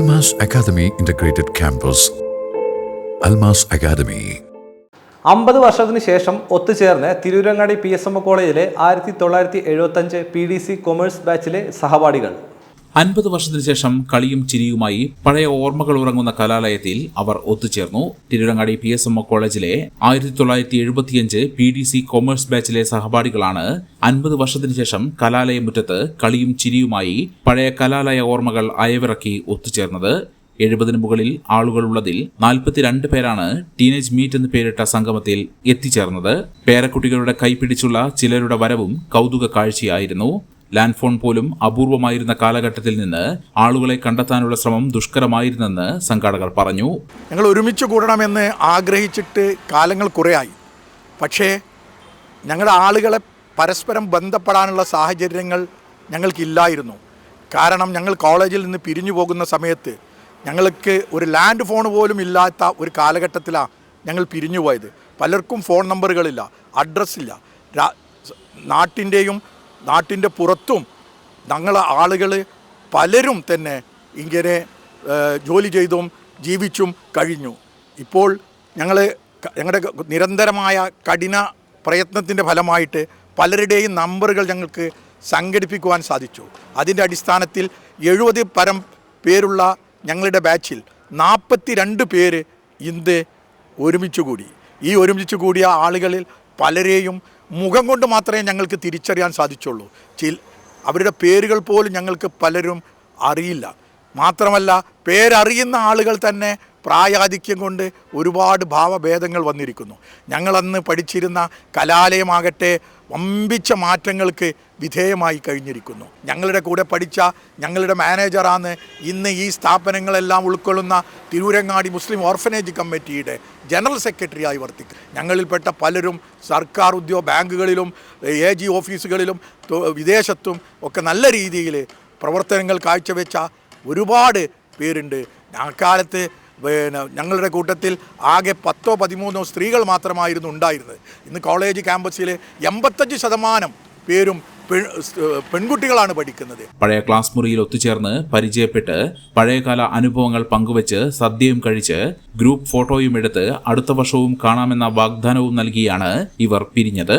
Almas academy Integrated campus Almas academy അമ്പത് വർഷത്തിന് ശേഷം ഒത്തുചേർന്ന് തിരൂരങ്ങാടി പി എസ് എം കോളേജിലെ ആയിരത്തി തൊള്ളായിരത്തി എഴുപത്തഞ്ച് പി ഡി സി കൊമേഴ്സ് ബാച്ചിലെ സഹപാഠികൾ. അൻപത് വർഷത്തിനു ശേഷം കളിയും ചിരിയുമായി പഴയ ഓർമ്മകൾ ഉറങ്ങുന്ന കലാലയത്തിൽ അവർ ഒത്തുചേർന്നു. തിരുരങ്ങാടി പി എസ് എം കോളേജിലെ ആയിരത്തി തൊള്ളായിരത്തി എഴുപത്തിയഞ്ച് പി ഡി സി കൊമേഴ്സ് ബാച്ചിലെ സഹപാഠികളാണ് അൻപത് വർഷത്തിനു ശേഷം കലാലയ മുറ്റത്ത് കളിയും ചിരിയുമായി പഴയ കലാലയ ഓർമ്മകൾ അയവിറക്കി ഒത്തുചേർന്നത്. എഴുപതിന് മുകളിൽ ആളുകളുള്ളതിൽ നാൽപ്പത്തിരണ്ട് പേരാണ് ടീനേജ് മീറ്റ് എന്ന് പേരിട്ട സംഗമത്തിൽ എത്തിച്ചേർന്നത്. പേരക്കുട്ടികളുടെ കൈപിടിച്ചുള്ള ചിലരുടെ വരവും കൗതുക കാഴ്ചയായിരുന്നു ലാൻഡ് ഫോൺ പോലും അപൂർവമായിരുന്ന കാലഘട്ടത്തിൽ നിന്ന് ആളുകളെ കണ്ടെത്താനുള്ള ശ്രമം ദുഷ്കരമായിരുന്നെന്ന് സംഘാടകർ പറഞ്ഞു. ഞങ്ങൾ ഒരുമിച്ച് കൂടണമെന്ന് ആഗ്രഹിച്ചിട്ട് കാലങ്ങൾ കുറേയായി. പക്ഷേ ഞങ്ങളുടെ ആളുകളെ പരസ്പരം ബന്ധപ്പെടാനുള്ള സാഹചര്യങ്ങൾ ഞങ്ങൾക്കില്ലായിരുന്നു. കാരണം ഞങ്ങൾ കോളേജിൽ നിന്ന് പിരിഞ്ഞു പോകുന്ന സമയത്ത് ഞങ്ങൾക്ക് ഒരു ലാൻഡ് ഫോൺ പോലും ഇല്ലാത്ത ഒരു കാലഘട്ടത്തിലാണ് ഞങ്ങൾ പിരിഞ്ഞു പോയത്. പലർക്കും ഫോൺ നമ്പറുകളില്ല അഡ്രസ്സില്ല. നാട്ടിന്റെയും നാട്ടിന്റെ പുറത്തും ഞങ്ങളെ ആളുകൾ പലരും തന്നെ ഇങ്ങനെ ജോലി ചെയ്തും ജീവിച്ചും കഴിഞ്ഞു. ഇപ്പോൾ ഞങ്ങൾ ഞങ്ങളുടെ നിരന്തരമായ കഠിന പ്രയത്നത്തിന്റെ ഫലമായിട്ട് പലരുടെയും നമ്പറുകൾ ഞങ്ങൾക്ക് സംഘടിപ്പിക്കുവാൻ സാധിച്ചു. അതിന്റെ അടിസ്ഥാനത്തിൽ എഴുപത് പരം പേരുള്ള ഞങ്ങളുടെ ബാച്ചിൽ നാൽപ്പത്തി രണ്ട് പേര് ഇന്ന് ഒരുമിച്ച് കൂടി. ഈ ഒരുമിച്ച് കൂടിയ ആളുകളിൽ പലരെയും മുഖം കൊണ്ട് മാത്രമേ ഞങ്ങൾക്ക് തിരിച്ചറിയാൻ സാധിച്ചുള്ളൂ. ചിൽ അവരുടെ പേരുകൾ പോലും ഞങ്ങൾക്ക് പലരും അറിയില്ല. മാത്രമല്ല പേരറിയുന്ന ആളുകൾ തന്നെ പ്രായാധിക്യം കൊണ്ട് ഒരുപാട് ഭാവഭേദങ്ങൾ വന്നിരിക്കുന്നു. ഞങ്ങളന്ന് പഠിച്ചിരുന്ന കലാലയമാകട്ടെ വമ്പിച്ച മാറ്റങ്ങൾക്ക് വിധേയമായി കഴിഞ്ഞിരിക്കുന്നു. ഞങ്ങളുടെ കൂടെ പഠിച്ച ഞങ്ങളുടെ മാനേജറാണ് ഇന്ന് ഈ സ്ഥാപനങ്ങളെല്ലാം ഉൾക്കൊള്ളുന്ന തിരൂരങ്ങാടി മുസ്ലിം ഓർഫനേജ് കമ്മിറ്റിയുടെ ജനറൽ സെക്രട്ടറിയായി വർത്തിക്കും ഞങ്ങളിൽപ്പെട്ട പലരും സർക്കാർ ഉദ്യോഗ ബാങ്കുകളിലും എ ജി ഓഫീസുകളിലും വിദേശത്തും ഒക്കെ നല്ല രീതിയിൽ പ്രവർത്തനങ്ങൾ കാഴ്ചവെച്ച ഒരുപാട് പേരുണ്ട്. അക്കാലത്ത് പിന്നെ ഞങ്ങളുടെ കൂട്ടത്തിൽ ആകെ പത്തോ പതിമൂന്നോ സ്ത്രീകൾ മാത്രമായിരുന്നു ഉണ്ടായിരുന്നത്. ഇന്ന് കോളേജ് ക്യാമ്പസിൽ എൺപത്തഞ്ച് ശതമാനം പേരും പെൺകുട്ടികളാണ് പഠിക്കുന്നത്. പഴയ ക്ലാസ് മുറിയിൽ ഒത്തുചേർന്ന് പരിചയപ്പെട്ട് പഴയകാല അനുഭവങ്ങൾ പങ്കുവച്ച് സദ്യയും കഴിച്ച് ഗ്രൂപ്പ് ഫോട്ടോയും എടുത്ത് അടുത്ത വർഷവും കാണാമെന്ന വാഗ്ദാനവും നൽകിയാണ് ഇവർ പിരിഞ്ഞത്.